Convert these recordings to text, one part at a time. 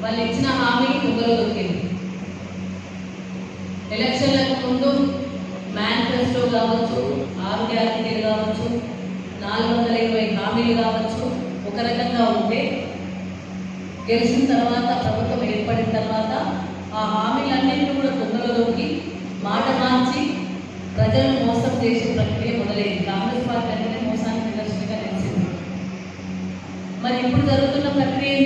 వాళ్ళు ఇచ్చిన హామీ ముగ్గురు దొరికింది. ఎలక్షన్లకు ముందు మేనిఫెస్టో కావచ్చు ఆరు గ్యారెంటీలు కావచ్చు నాలుగు వందల ఇరవై హామీలు కావచ్చు ఒక రకంగా ఉంటే గెలిచిన తర్వాత ప్రభుత్వం ఏర్పడిన తర్వాత ఆ హామీలన్నింటినీ కూడా తుంగలో దొరికి మరి ఇప్పుడు జరుగుతున్న ప్రక్రియ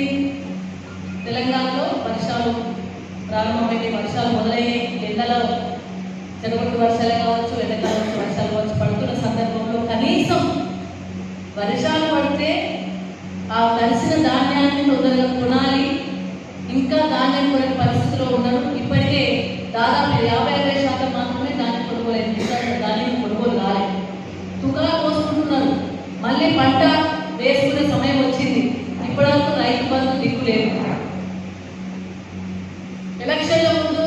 తెలంగాణలో వర్షాలు ప్రారంభమైనవి వర్షాలు మొదలైనవి ఎండలో చెడగొట్టు వర్షాలు కావచ్చు ఎండకాలం వర్షాలు కావచ్చు పడుతున్న సందర్భంలో కనీసం వర్షాలు పడితే ఆ కలిసిన ధాన్యాన్ని తొందరగా కొనాలి. ఇంకా ధాన్యం కొనే పరిస్థితిలో ఉన్నారు ఇప్పటికే దాదాపు యాభై అరవై శాతం మాత్రమే ధాన్యం కొనుగోలేదు. ఇంకా ధాన్యం కొనుగోలు కాలేదు. తుకాలు పోసుకుంటున్నారు మళ్ళీ పంట వేసుకునే సమయం వచ్చింది. ఇప్పటివరకు రైతు బంధు దిక్కు లేదు. ఎలక్షన్ల ముందు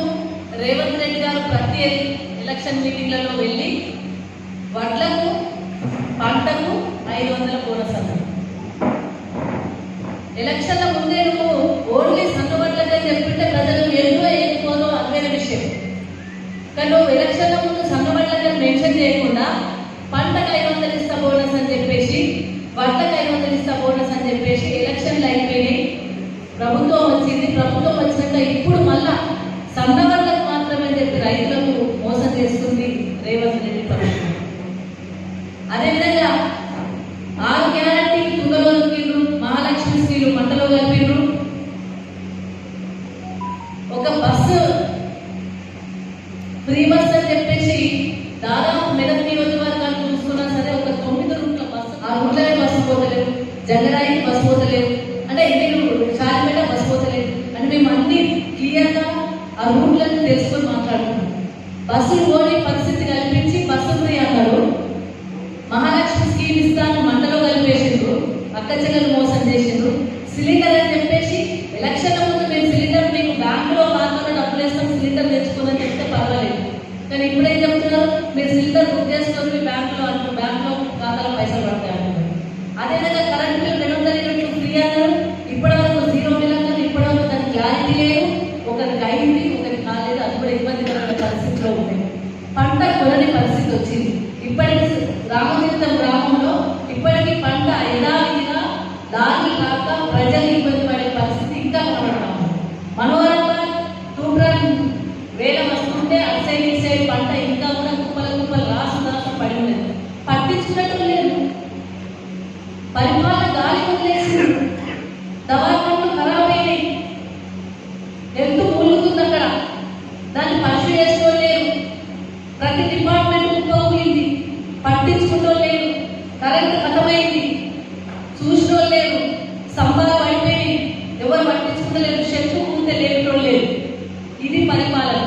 రేవంత్ రెడ్డి గారు ప్రతి ఎలక్షన్ మీటింగ్లలో వెళ్ళి వడ్లకు పంటకు ఐదు వందల బోనస్ అన్నారు ఎలక్షన్ల ముందే నువ్వు ఓన్లీ సన్నవడ్లకే చెప్పింటే ప్రజలు ఎందులో ఏనుకోదో అదే విషయం. కానీ నువ్వు ఎలక్షన్ల ముందు సన్నవడ్లకే మెన్షన్ చేయకుండా పంటకు ఐదు వందలు ఇస్తా బోనస్ అని చెప్పి వడ్లకు ఐదు వందలు ఇస్తా బోనస్ అని చెప్పేసి ఎలక్షన్లు అయిపోయినాయి ప్రభుత్వం వచ్చింది ప్రభుత్వం వచ్చినాక ఇప్పుడు మళ్ళా సన్నవడ్లకు మాత్రమే చెప్పి రైతులకు మోసం చేస్తుంది రేవంత్ రెడ్డి ప్రభుత్వం అదేవిధంగా ఆరు గ్యారంటీ తుంగలో దొరికిండ్రు మహాలక్ష్మి స్త్రీలు మంటలో కలిపిండ్రు ఒక బస్సు. ఫ్రీ బస్ అని చెప్పేసి దాదాపు మెదక్ నియోజకవర్గాలు చూసుకున్నా సరే ఒక తొమ్మిది రూట్ల బస్సు. ఆ రూట్లనే బస్సు పోతలేవు జంగరాయికి బస్సు పోతలేవు అంటే మీరు షార్పేట బస్సు పోతలేదు. అంటే మేము అన్ని క్లియర్గా ఆ రూట్లను తెలుసుకొని మాట్లాడుతున్నాం. బస్సులు కానీ ఇప్పుడు ఏం చెప్తున్నారు మీరు సిలిండర్ బుక్ చేసుకొని మీ బ్యాంకులో అంటారు బ్యాంకులో ఖాతాలో పైసలు పడతాయి అంటున్నారు అదేవిధంగా కరెంట్ బిల్ రెండు వందల యూనిట్లు ఫ్రీ అన్నారు. ఇప్పటివరకు జీరో బిల్ అన్నారు. ఇప్పటివరకు దానికి క్లారిటీ లేదు. ఒకరికి అయింది ఒకరికి కాలేదు అది కూడా ఇబ్బందికరమైన పరిస్థితిలో ఉంది. పంట కొనని పరిస్థితి వచ్చింది. ఇప్పటికి రామతీర్థం గ్రామంలో పడి ఉన్నది పట్టించుకున్నట్టు లేదు. పరిపాలన గాలి వదిలేసింది దవాఖాన్లు ఖరాబ్ అయినాయి ఎంత మూలుగుతుంది అక్కడ దాన్ని పరీక్ష చేసుకోలేరు ప్రతి డిపార్ట్మెంట్ కుప్పకూలింది పట్టించుకుంటూ లేరు కరెంట్ ఖతమైంది చూసిన లేరు సంబరం అయిపోయింది ఎవరు పట్టించుకుంటలేరు శక్తి కూతే లేకుండా లేరు ఇది పరిపాలన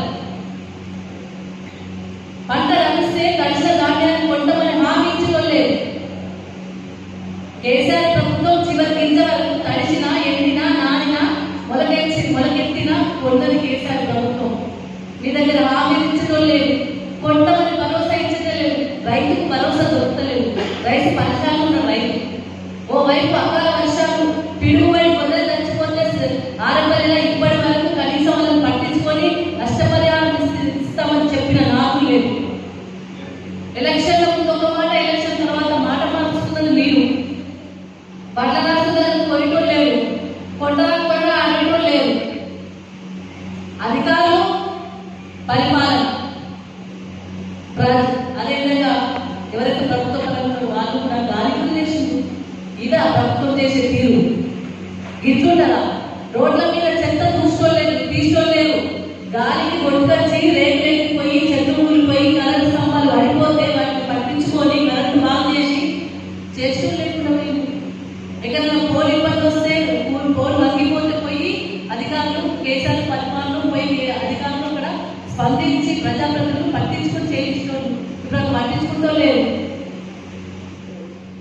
పంట రమిస్తే కలిసిన ధాన్యాన్ని కొంటామని హామీ ఇచ్చిన లేదు కేసీఆర్ ప్రభుత్వం చివరి గింజ వరకు తడిసిన ఎండిన నానిన మొలకెచ్చి మొలకెత్తిన కొండని కేసీఆర్ ప్రభుత్వం. మీ దగ్గర హామీ ఇచ్చడం లేదు కొండమని భరోసా ఇచ్చడం లేదు రైతుకు భరోసా దొరకలేదు రైతు పరిశ్రమ ఉన్న రైతు. ఓవైపు అకాల వర్షాలు పిడుగుబడి కొందరు చచ్చిపోతే ఆరంభంలో ఇప్పటి వరకు కనీసం వాళ్ళని పట్టించుకొని నష్టపరిహారం ఇస్త- ఇస్తామని చెప్పిన నాకు లేదు ఎలక్షన్ల ముందు ఒక మాట ఎలక్షన్ తర్వాత మాట మార్చుతున్నది మీరు బట్టల రాష్ట్రాలకు కొనిటో లేవు కొండల కొండ ఆడటం లేవు అధికారులు పరిపాలన అదేవిధంగా ఎవరైతే ప్రభుత్వ పరంగా వాళ్ళు కూడా గాలి ఇదా ప్రభుత్వం చేసే తీరు. గిట్లుండరా రోడ్ల మీద చెత్త చూసుకోలేదు తీసుకోలేరు గాలికి కొట్టుకొచ్చి రేపు రేపు పోయి చెట్టు పోయి కరెంటు స్తంభాలు పడిపోతే వాటిని పట్టించుకొని కరెంటు బాగు చేసి చేస్తూ లేకుండా పోయింది ఎక్కడైనా ఇబ్బంది వస్తే పోల్ పోల్ పోయి అధికారులు కేసాలు పరిపాలన స్పందించి ప్రజాప్రతినిధులు పట్టించుకొని చేయించడం ఇప్పుడు పట్టించుకుంటూ లేరు.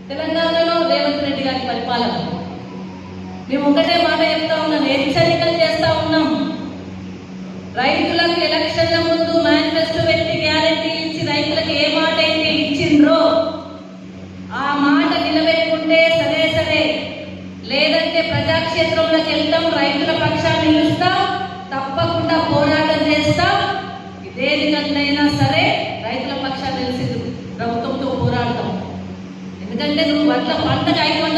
తెలంగాణలో రేవంత్ రెడ్డి గారి పరిపాలన. మేము ఒకటే మాట చెప్తా ఉన్నాం హెచ్చరికలు చేస్తా ఉన్నాం. రైతులకు ఎలక్షన్ల ముందు మేనిఫెస్టో పెట్టి గ్యారెంటీ ఇచ్చి రైతులకు ఏ మాట అయితే मतलब अंदर जाएगी